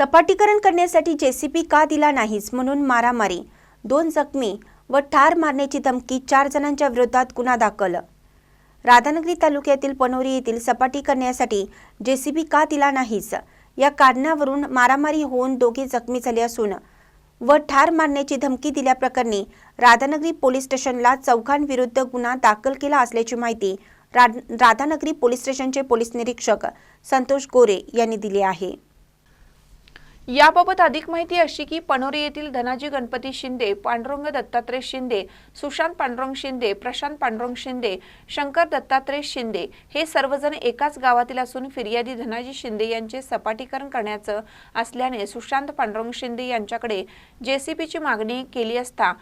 सपाटीकरण करण्यासाठी जेसीबी का दिला नाहीस म्हणून मारामारी. दोन जखमी व ठार मारण्याची धमकी चार जणांच्या विरोधात गुन्हा दाखल. राधानगरी तालुक्यातील पनोरी येथील सपाटी करण्यासाठी जेसीबी का दिला नाहीस? या कारणावरून मारामारी होऊन दोघे जखमी झाले असून व ठार मारण्याची धमकी दिल्याप्रकरणी राधानगरी पोलीस स्टेशनला चौघांविरुद्ध गुन्हा दाखल केला असल्याची माहिती रा- राधानगरी पोलीस स्टेशनचे पोलीस निरीक्षक संतोष गोरे यांनी दिली आहे. याबाबत अधिक माहिती अशी की पनोरी येथील धनाजी गणपती शिंदे पांडुरंग दत्तात्रय शिंदे सुशांत पांडुरंग शिंदे प्रशांत पांडुरंग शिंदे शंकर दत्तात्रय शिंदे हे सर्वजण एकाच गावातील असून फिर्यादी धनाजी शिंदे यांचे सपाटीकरण करण्याचं असल्याने सुशांत पांडुरंग शिंदे यांच्याकडे जेसीबीची मागणी केली असता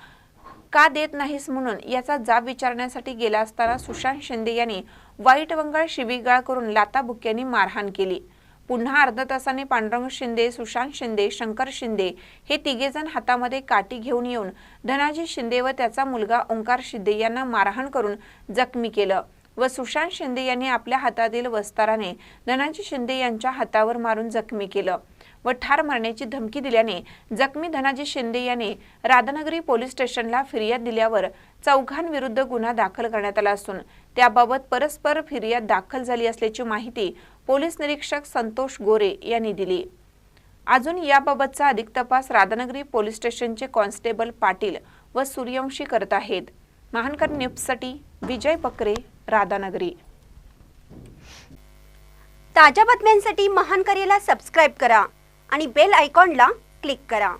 का देत नाहीस म्हणून याचा जाब विचारण्यासाठी गेला असताना सुशांत शिंदे यांनी वाईट वंगाळ शिवीगाळ करून लाताबुक्यांनी मारहाण केली. पुन्हा अर्धा तासाने पांडुरंग शिंदे सुशांत शिंदे शंकर शिंदे हे तिघेजण हातामध्ये काठी घेऊन येऊन धनाजी शिंदे व त्याचा मुलगा ओंकार शिंदे यांना मारहाण करून जखमी केलं व सुशांत शिंदे यांनी आपल्या हातातील वस्ताराने धनाजी शिंदे यांच्या हातावर मारून जखमी केलं व ठार मारण्याची धमकी दिल्याने जखमी धनाजी शिंदे यांनी राधानगरी पोलीस स्टेशनला फिर्याद दिल्यावर चौघांविरुद्ध गुन्हा दाखल करण्यात आला असून त्याबाबत परस्पर फिर्याद दाखल झाली असल्याची माहिती पोलीस निरीक्षक संतोष गोरे यांनी दिली. अजून याबाबतचा अधिक तपास राधानगरी पोलीस स्टेशनचे कॉन्स्टेबल पाटील व सूर्यवंशी करत आहेत. महानकर न्यूजसाठी विजय बकरे राधानगरी. ताज्या बातम्यांसाठी महान करेला सबस्क्राईब करा आणि बेल आयकॉनला क्लिक करा.